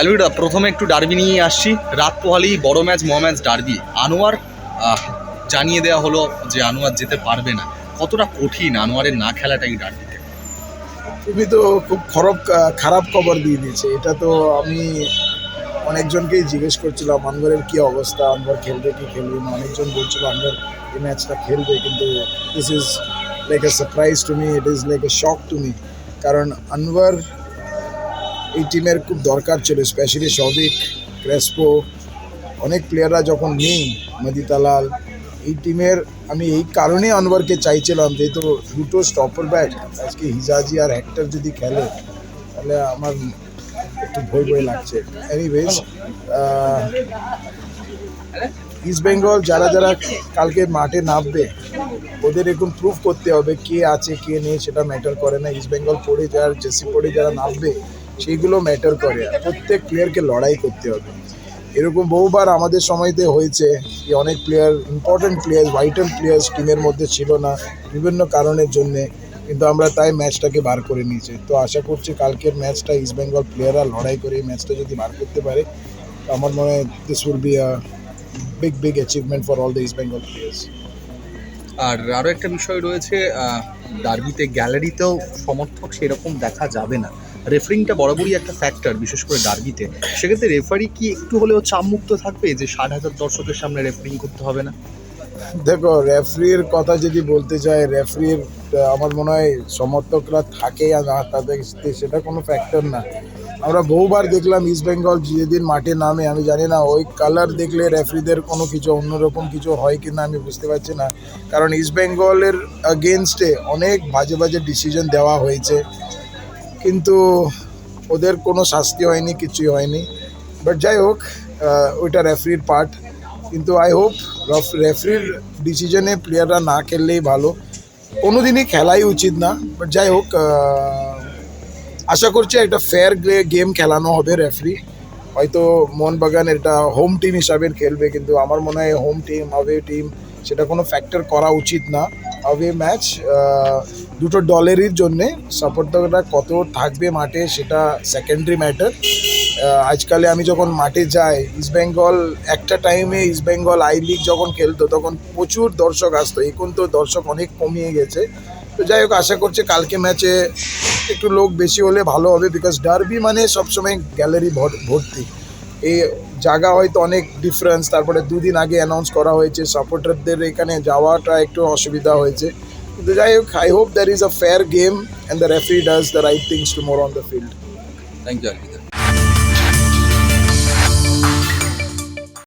অ্যালবিদা প্রথমে একটু ডার্বি নিয়ে আসছি। রাত পোহালি, বড় ম্যাচ ম ম্যাচ ডার্বি আনোয়ার জানিয়ে দেওয়া হলো যে আনোয়ার যেতে পারবে না। কতটা কঠিন আনোয়ারের না খেলাটাই ডার্বিতে তুমি তো খুব খারাপ খারাপ খবর দিয়ে দিয়েছে। এটা তো আমি অনেকজনকেই জিজ্ঞেস করছিলাম আনভারের কী অবস্থা? আনভার খেলবে কি খেলবে না? অনেকজন বলছিল আনভার এই ম্যাচটা খেলবে। কিন্তু this is like a surprise to me it is like a shock to me কারণ আনভার এই টিমের খুব দরকার ছিল স্পেশালি সৌভিক ক্রেসপো, অনেক প্লেয়াররা যখন নেই মদিতালাল এই টিমের আমি এই কারণেই আনওয়ারকে চাইছিলাম, যেহেতু দুটো স্টপার ব্যাট আজকে হিজাজি আর হেক্টর যদি খেলে, তাহলে আমার একটু ভয় ভয় লাগছে। এনিওয়েজ ইস্ট বেঙ্গল যারা যারা কালকে মাঠে নামবে, ওদের এখন প্রুফ করতে হবে কে আছে, কে নেই, সেটা ম্যাটার করে না। ইস্ট বেঙ্গল পড়ে যারা জেসি পড়ে যারা নামবে সেইগুলো ম্যাটার করে। প্রত্যেক প্লেয়ারকে লড়াই করতে হবে। এরকম বহুবার আমাদের সময়তে হয়েছে যে অনেক player important player vital players টিমের মধ্যে ছিল না বিভিন্ন কারণের জন্যে। কিন্তু আমরা তাই ম্যাচটাকে বার করে নিয়েছি। তো আশা করছি কালকের ম্যাচটা ইস্ট বেঙ্গল প্লেয়াররা লড়াই করে এই ম্যাচটা যদি বার করতে পারে, তো আমার মনে হয় this will be a big big achievement for all the East Bengal players আর আরও একটা বিষয় রয়েছে ডার্বিতে গ্যালারিতেও সমর্থক সেরকম দেখা যাবে না। রেফারিংটা বরাবরই একটা ফ্যাক্টর বিশেষ করে ডার্বিতে সেক্ষেত্রে রেফারি কি একটু হলেও চাপমুক্ত থাকবে যে ষাট হাজার দর্শকের সামনে রেফারিং করতে হবে না? দেখো রেফারির কথা যদি বলতে চাই রেফারির আমার মনে হয় সমর্থকরা থাকে আর না তাদের সেটা কোনো ফ্যাক্টর না। আমরা বহুবার দেখলাম ইস্ট বেঙ্গল যেদিন মাঠে নামে, আমি জানি না, ওই কালার দেখলে রেফারিদের কোনো কিছু অন্যরকম কিছু হয় কি না আমি বুঝতে পারছি না। কারণ ইস্ট বেঙ্গলের আগেনস্টে অনেক বাজে বাজে ডিসিশন দেওয়া হয়েছে। কিন্তু ওদের কোনো শাস্তি হয়নি, কিছুই হয়নি। বাট যাই হোক ওইটা রেফরির পার্ট কিন্তু আই হোপ রেফরির ডিসিশনে প্লেয়াররা না খেললেই ভালো। কোনো দিনই খেলাই উচিত না। বাট যাই হোক আশা করছি একটা ফেয়ার গেম খেলানো হবে রেফরি হয়তো মোহনবাগান এটা হোম টিম হিসাবে খেলবে, কিন্তু আমার মনে হয় হোম টিম আওয়ে টিম সেটা কোনো ফ্যাক্টর করা উচিত না। আওয়ে ম্যাচ দুটো দলেরই জন্যে সাপোর্টাররা কত থাকবে মাঠে সেটা সেকেন্ডারি ম্যাটার আজকালে আমি যখন মাঠে যাই ইস্ট বেঙ্গল একটা টাইমে ইস্ট বেঙ্গল আই লিগ যখন খেলতো, তখন প্রচুর দর্শক আসতো। এখন তো দর্শক অনেক কমিয়ে গেছে। তো যাই হোক, আশা করছি কালকে ম্যাচে একটু লোক বেশি হলে ভালো হবে বিকজ ডার্বি মানে সবসময় গ্যালারি ভর্তি। এই জায়গা হয়তো অনেক ডিফারেন্স তারপরে দুদিন আগে অ্যানাউন্স করা হয়েছে সাপোর্টারদের এখানে যাওয়াটা একটু অসুবিধা হয়েছে। কিন্তু যাই হোক I hope there is a fair game and the referee does the right things tomorrow on the field thank you